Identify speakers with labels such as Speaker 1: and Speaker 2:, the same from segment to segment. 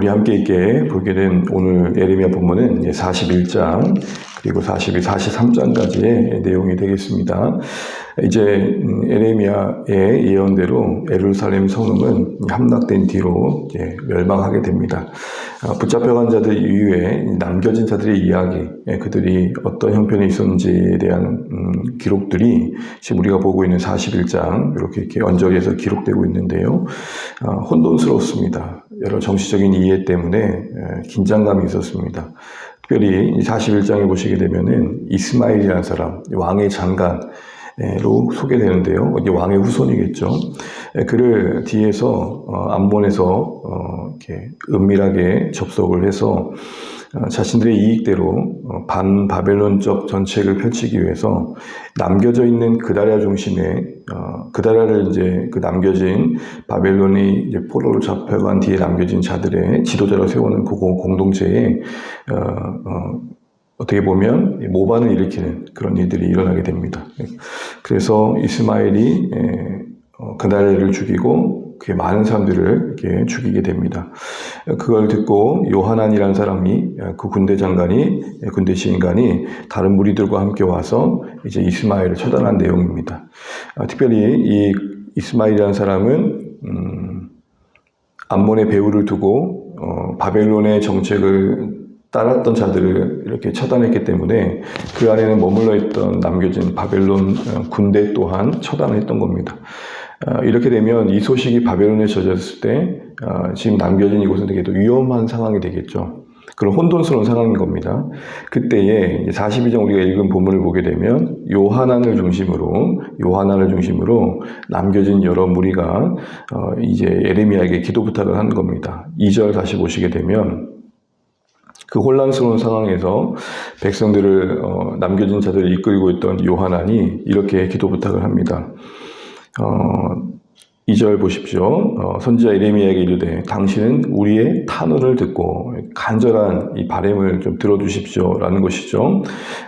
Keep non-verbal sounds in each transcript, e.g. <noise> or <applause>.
Speaker 1: 우리 함께 있게 보게 된 오늘 에레미야 본문은 41장 그리고 42, 43장까지의 내용이 되겠습니다. 이제 음, 에레미야의 예언대로 에루살렘 성읍은 함락된 뒤로 멸망하게 됩니다. 아, 붙잡혀간 자들 이후에 남겨진 자들의 이야기, 예, 그들이 어떤 형편에 있었는지에 대한 음, 기록들이 지금 우리가 보고 있는 41장 이렇게 이렇게 언저리에서 기록되고 있는데요. 아, 혼돈스럽습니다. 여러 정치적인 이해 때문에 예, 긴장감이 있었습니다. 특별히 41장에 보시게 되면은 이스마일이라는 사람, 왕의 장관, 로 소개되는데요. 이게 왕의 후손이겠죠. 예, 그를 뒤에서 어, 암몬에서 어, 이렇게 은밀하게 접속을 해서 어, 자신들의 이익대로 어, 반바벨론적 정책을 펼치기 위해서 남겨져 있는 중심에 어, 그다랴를 이제 그 남겨진 바벨론이 이제 포로로 잡혀간 뒤에 남겨진 자들의 지도자로 세우는 그 공- 공동체에 어, 어, 어떻게 보면 모반을 일으키는 그런 일들이 일어나게 됩니다. 그래서 이스마엘이 에, 어, 그날을 죽이고 그게 많은 사람들을 이렇게 죽이게 됩니다. 그걸 듣고 요하난이라는 사람이 그 군대 장관이 군대 시인관이 다른 무리들과 함께 와서 이제 이스마엘을 처단한 내용입니다. 아, 특별히 이 이스마엘이라는 사람은 음, 암몬의 배후를 두고 어, 바벨론의 정책을 따랐던 자들을 이렇게 처단했기 때문에 그 안에는 머물러 있던 남겨진 바벨론 어, 군대 또한 처단을 했던 겁니다. 어, 이렇게 되면 이 소식이 바벨론에 전해졌을 때 어, 지금 남겨진 이곳은 되게 또 위험한 상황이 되겠죠. 그런 혼돈스러운 상황인 겁니다. 그때에 42장 우리가 읽은 본문을 보게 되면 요하난을 중심으로 요하난을 중심으로 남겨진 여러 무리가 어, 이제 에레미야에게 기도 부탁을 하는 겁니다. 2절 다시 보시게 되면 그 혼란스러운 상황에서 백성들을 어, 남겨진 자들을 이끌고 있던 요하난이 이렇게 기도 부탁을 합니다. 어, 2절 보십시오. 어, 선지자 에레미야에게 이르되 당신은 우리의 탄원을 듣고 간절한 이 바램을 좀 들어주십시오라는 것이죠.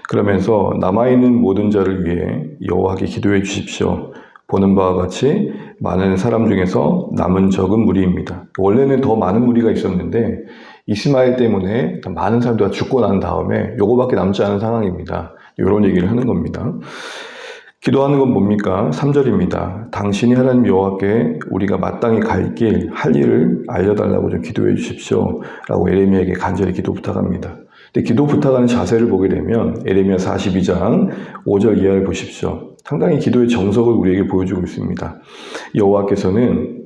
Speaker 1: 그러면서 남아있는 모든 자를 위해 여호와께 기도해 주십시오. 보는 바와 같이 많은 사람 중에서 남은 적은 무리입니다. 원래는 더 많은 무리가 있었는데 이스마엘 때문에 많은 사람들이 다 죽고 난 다음에 요거밖에 남지 않은 상황입니다. 이런 얘기를 하는 겁니다. 기도하는 건 뭡니까? 3절입니다. 당신이 하나님 여호와께 우리가 마땅히 갈 길, 할 일을 알려달라고 좀 기도해 주십시오. 라고 에레미야에게 간절히 기도 부탁합니다. 근데 기도 부탁하는 자세를 보게 되면 에레미야 42장 5절 이하를 보십시오. 상당히 기도의 정석을 우리에게 보여주고 있습니다. 여호와께서는 어,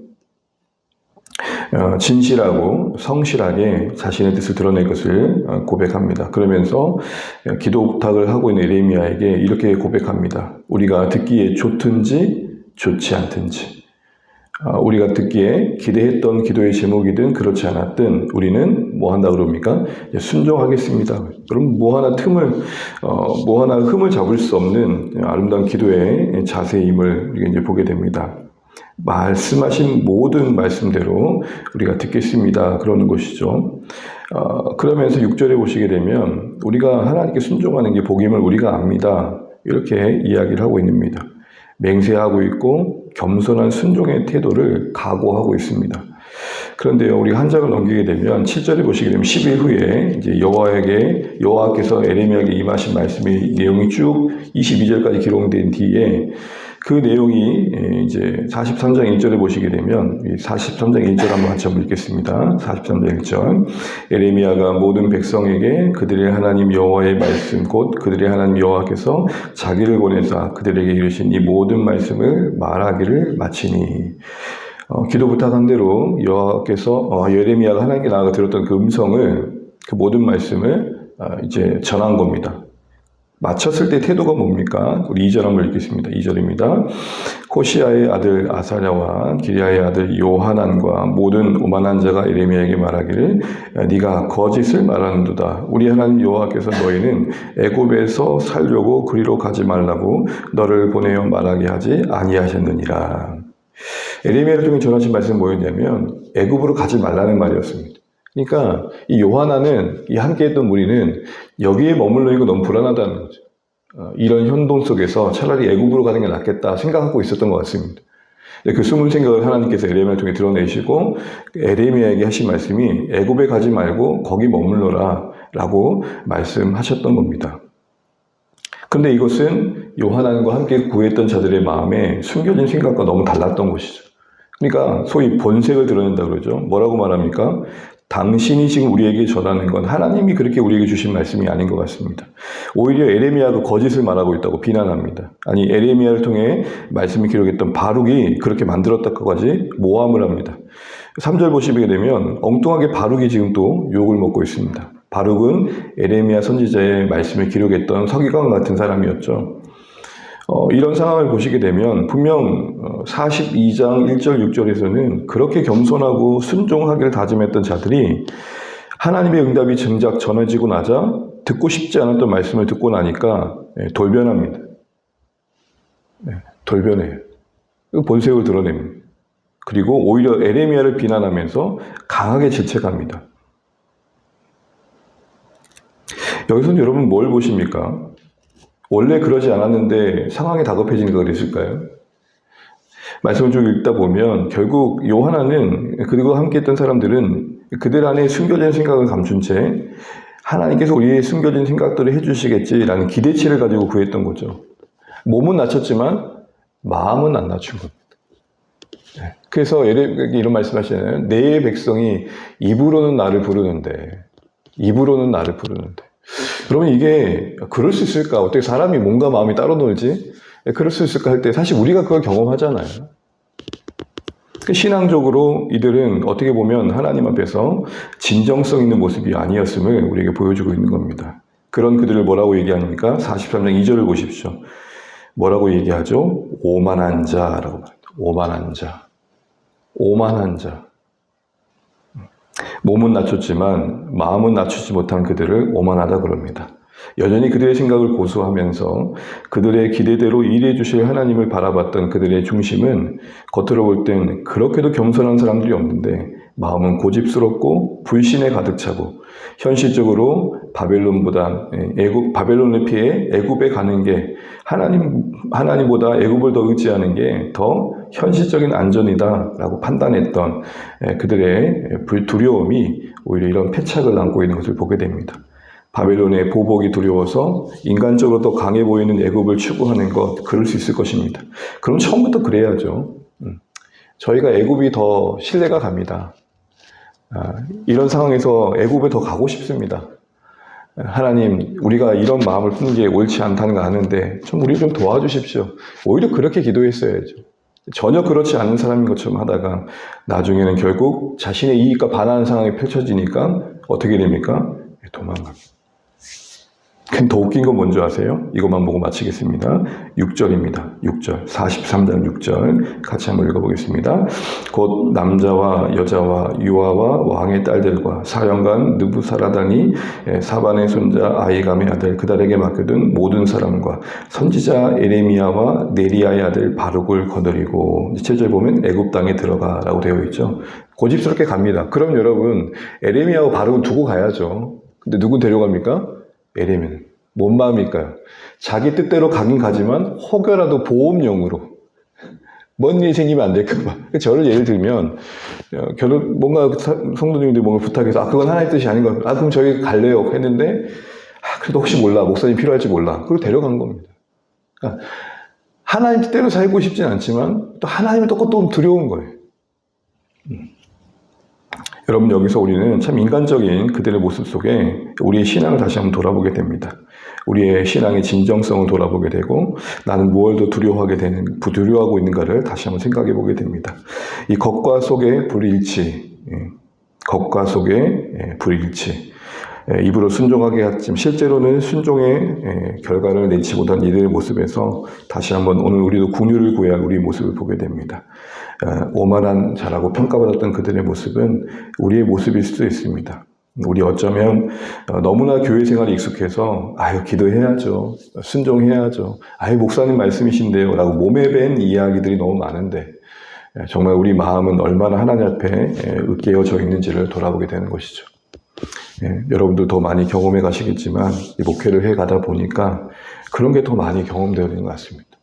Speaker 1: 진실하고 성실하게 자신의 뜻을 드러낼 것을 어, 고백합니다. 그러면서 어, 기도 부탁을 하고 있는 에레미야에게 이렇게 고백합니다. 우리가 듣기에 좋든지 좋지 않든지 어, 우리가 듣기에 기대했던 기도의 제목이든 그렇지 않았든 우리는 뭐 한다 그럽니까? 이제 순종하겠습니다. 그럼 뭐 하나 틈을 어, 뭐 하나 흠을 잡을 수 없는 아름다운 기도의 자세임을 이제 보게 됩니다. 말씀하신 모든 말씀대로 우리가 듣겠습니다. 그러는 것이죠. 어, 그러면서 6절에 보시게 되면 우리가 하나님께 순종하는 게 복임을 우리가 압니다. 이렇게 이야기를 하고 있습니다. 맹세하고 있고 겸손한 순종의 태도를 각오하고 있습니다. 그런데요, 우리가 한 장을 넘기게 되면 7절에 보시게 되면 10일 후에 이제 여호와에게 여호와께서 에레미야에게 임하신 말씀이 내용이 쭉 22절까지 기록된 뒤에 그 내용이 이제 43장 1절에 보시게 되면 43장 1절 한번 같이 한번 읽겠습니다. 43장 1절 에레미야가 모든 백성에게 그들의 하나님 여호와의 말씀 곧 그들의 하나님 여호와께서 자기를 보내사 그들에게 이르신 이 모든 말씀을 말하기를 마치니 어, 기도 부탁한 대로 여호와께서 어, 예레미야가 하나님께 나아가 들었던 그 음성을 그 모든 말씀을 어, 이제 전한 겁니다. 마쳤을 때 태도가 뭡니까? 우리 2절 한번 읽겠습니다. 2절입니다. 호시아의 아들 아사랴와 기리아의 아들 요하난과 모든 오만한 자가 에레미야에게 말하기를 네가 거짓을 말하는도다. 우리 하나님 여호와께서 너희는 애굽에서 살려고 그리로 가지 말라고 너를 보내어 말하게 하지 아니하셨느니라. 에레미야를 통해 전하신 말씀은 뭐였냐면 애굽으로 가지 말라는 말이었습니다. 그러니까 이 요하나는 이 함께했던 무리는 여기에 머물러 있고 너무 불안하다는 거죠. 어, 이런 현동 속에서 차라리 애굽으로 가는 게 낫겠다 생각하고 있었던 것 같습니다. 그 숨은 생각을 하나님께서 에레미야를 통해 드러내시고 에레미야에게 하신 말씀이 애굽에 가지 말고 거기 머물러라라고 말씀하셨던 겁니다. 그런데 이것은 요한안과 함께 구했던 자들의 마음에 숨겨진 생각과 너무 달랐던 것이죠. 그러니까 소위 본색을 드러낸다 그러죠. 뭐라고 말합니까? 당신이 지금 우리에게 전하는 건 하나님이 그렇게 우리에게 주신 말씀이 아닌 것 같습니다. 오히려 에레미야가 거짓을 말하고 있다고 비난합니다. 아니 에레미야를 통해 말씀이 기록했던 바룩이 그렇게 만들었다고까지 모함을 합니다. 3절 보시게 되면 엉뚱하게 바룩이 지금 또 욕을 먹고 있습니다. 바룩은 에레미야 선지자의 말씀을 기록했던 서기관 같은 사람이었죠. 어, 이런 상황을 보시게 되면 분명 어, 42장 1절 6절에서는 그렇게 겸손하고 순종하기를 다짐했던 자들이 하나님의 응답이 정작 전해지고 나자 듣고 싶지 않았던 말씀을 듣고 나니까 예, 돌변합니다. 예, 돌변해요. 본색을 드러냅니다. 그리고 오히려 에레미야를 비난하면서 강하게 질책합니다. 여기서는 여러분 뭘 보십니까? 원래 그러지 않았는데 상황이 다급해진 거 그랬을까요? 말씀을 쭉 읽다 보면 결국 요하나는 그리고 함께 했던 사람들은 그들 안에 숨겨진 생각을 감춘 채 하나님께서 우리의 숨겨진 생각들을 해주시겠지라는 기대치를 가지고 구했던 거죠. 몸은 낮췄지만 마음은 안 낮춘 겁니다. 네. 그래서 이런 말씀 하시잖아요. 내 백성이 입으로는 나를 부르는데, 입으로는 나를 부르는데. 여러분 이게 그럴 수 있을까? 어떻게 사람이 몸과 마음이 따로 놀지? 그럴 수 있을까 할 때 사실 우리가 그걸 경험하잖아요. 그 신앙적으로 이들은 어떻게 보면 하나님 앞에서 진정성 있는 모습이 아니었음을 우리에게 보여주고 있는 겁니다. 그런 그들을 뭐라고 얘기합니까? 43장 2절을 보십시오. 뭐라고 얘기하죠? 오만한 자라고 말합니다. 오만한 자. 오만한 자. 몸은 낮췄지만 마음은 낮추지 못한 그들을 오만하다 그럽니다. 여전히 그들의 생각을 고수하면서 그들의 기대대로 일해 주실 하나님을 바라봤던 그들의 중심은 겉으로 볼 땐 그렇게도 겸손한 사람들이 없는데 마음은 고집스럽고 불신에 가득 차고 현실적으로 바벨론보다 애굽 바벨론을 피해 애굽에 가는 게 하나님 하나님보다 애굽을 더 의지하는 게 더 현실적인 안전이다라고 판단했던 그들의 불두려움이 오히려 이런 패착을 안고 있는 것을 보게 됩니다. 바벨론의 보복이 두려워서 인간적으로 더 강해 보이는 애굽을 추구하는 것 그럴 수 있을 것입니다. 그럼 처음부터 그래야죠. 음. 저희가 애굽이 더 신뢰가 갑니다. 아, 이런 상황에서 애굽에 더 가고 싶습니다. 하나님, 우리가 이런 마음을 푸는 게 옳지 않다는 거 아는데 좀 우리 좀 도와주십시오. 오히려 그렇게 기도했어야죠. 전혀 그렇지 않은 사람인 것처럼 하다가 나중에는 결국 자신의 이익과 반하는 상황이 펼쳐지니까 어떻게 됩니까? 도망갑니다. 더 웃긴 건 뭔지 아세요? 이것만 보고 마치겠습니다. 6절입니다. 6절. 43장 6절. 같이 한번 읽어보겠습니다. 곧 남자와 여자와 유아와 왕의 딸들과 사령관 느부사라단이 사반의 손자 아이감의 아들 그달에게 맡겨둔 모든 사람과 선지자 에레미야와 네리아의 아들 바룩을 거느리고 7절 보면 애굽 땅에 들어가라고 되어 있죠. 고집스럽게 갑니다. 그럼 여러분 에레미야와 바룩은 두고 가야죠. 근데 누구 데려갑니까? 에레미는 뭔 마음일까요? 자기 뜻대로 가긴 가지만 혹여라도 보험용으로 뭔 일이 생기면 안 될까봐. <laughs> 저를 예를 들면 어, 결혼 뭔가 성도님들이 뭔가 부탁해서 아 그건 하나의 뜻이 아닌 거. 아 그럼 저희 갈래요 했는데 아 그래도 혹시 몰라 목사님 필요할지 몰라. 그리고 데려간 겁니다. 그러니까 하나님 뜻대로 살고 싶진 않지만 또 하나님을 또 두려운 거예요. 음. 여러분 여기서 우리는 참 인간적인 그들의 모습 속에 우리의 신앙을 다시 한번 돌아보게 됩니다. 우리의 신앙의 진정성을 돌아보게 되고 나는 무엇을 더 두려워하게 되는 두려워하고 있는가를 다시 한번 생각해 보게 됩니다. 이 겉과 속의 불일치, 예, 겉과 속의 예, 불일치. 예, 입으로 순종하게 했지만 실제로는 순종의 결과를 내지 못한 이들의 모습에서 다시 한번 오늘 우리도 궁유를 구해야 할 우리의 모습을 보게 됩니다. 어, 오만한 자라고 평가받았던 그들의 모습은 우리의 모습일 수도 있습니다. 우리 어쩌면 어, 너무나 교회 생활이 익숙해서 아유 기도해야죠 순종해야죠 아유 목사님 말씀이신데요 라고 몸에 밴 이야기들이 너무 많은데 예, 정말 우리 마음은 얼마나 하나님 앞에 으깨어져 예, 있는지를 돌아보게 되는 것이죠 예, 여러분들 더 많이 경험해 가시겠지만 이 목회를 해 가다 보니까 그런 게 더 많이 경험되어 있는 것 같습니다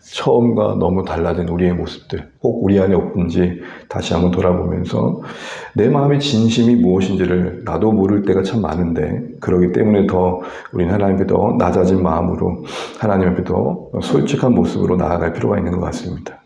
Speaker 1: 처음과 너무 달라진 우리의 모습들, 혹 우리 안에 없는지 다시 한번 돌아보면서 내 마음의 진심이 무엇인지를 나도 모를 때가 참 많은데 그러기 때문에 더 우리는 하나님 앞에 더 낮아진 마음으로 하나님 앞에 더 솔직한 모습으로 나아갈 필요가 있는 것 같습니다.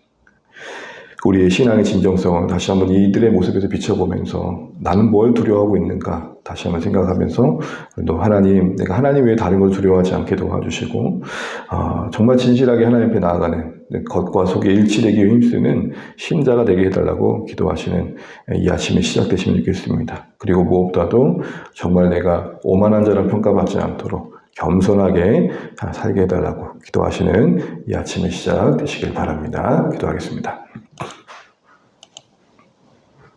Speaker 1: 우리의 신앙의 진정성을 다시 한번 이들의 모습에서 비춰보면서 나는 뭘 두려워하고 있는가 다시 한번 생각하면서 또 하나님 내가 하나님 외에 다른 걸 두려워하지 않게 도와주시고 아, 정말 진실하게 하나님 앞에 나아가는 겉과 속의 일치되기에 힘쓰는 신자가 되게 해달라고 기도하시는 이 아침이 시작되시면 좋겠습니다. 그리고 무엇보다도 정말 내가 오만한 자를 평가받지 않도록 겸손하게 살게 해달라고 기도하시는 이 아침의 시작 되시길 바랍니다. 기도하겠습니다.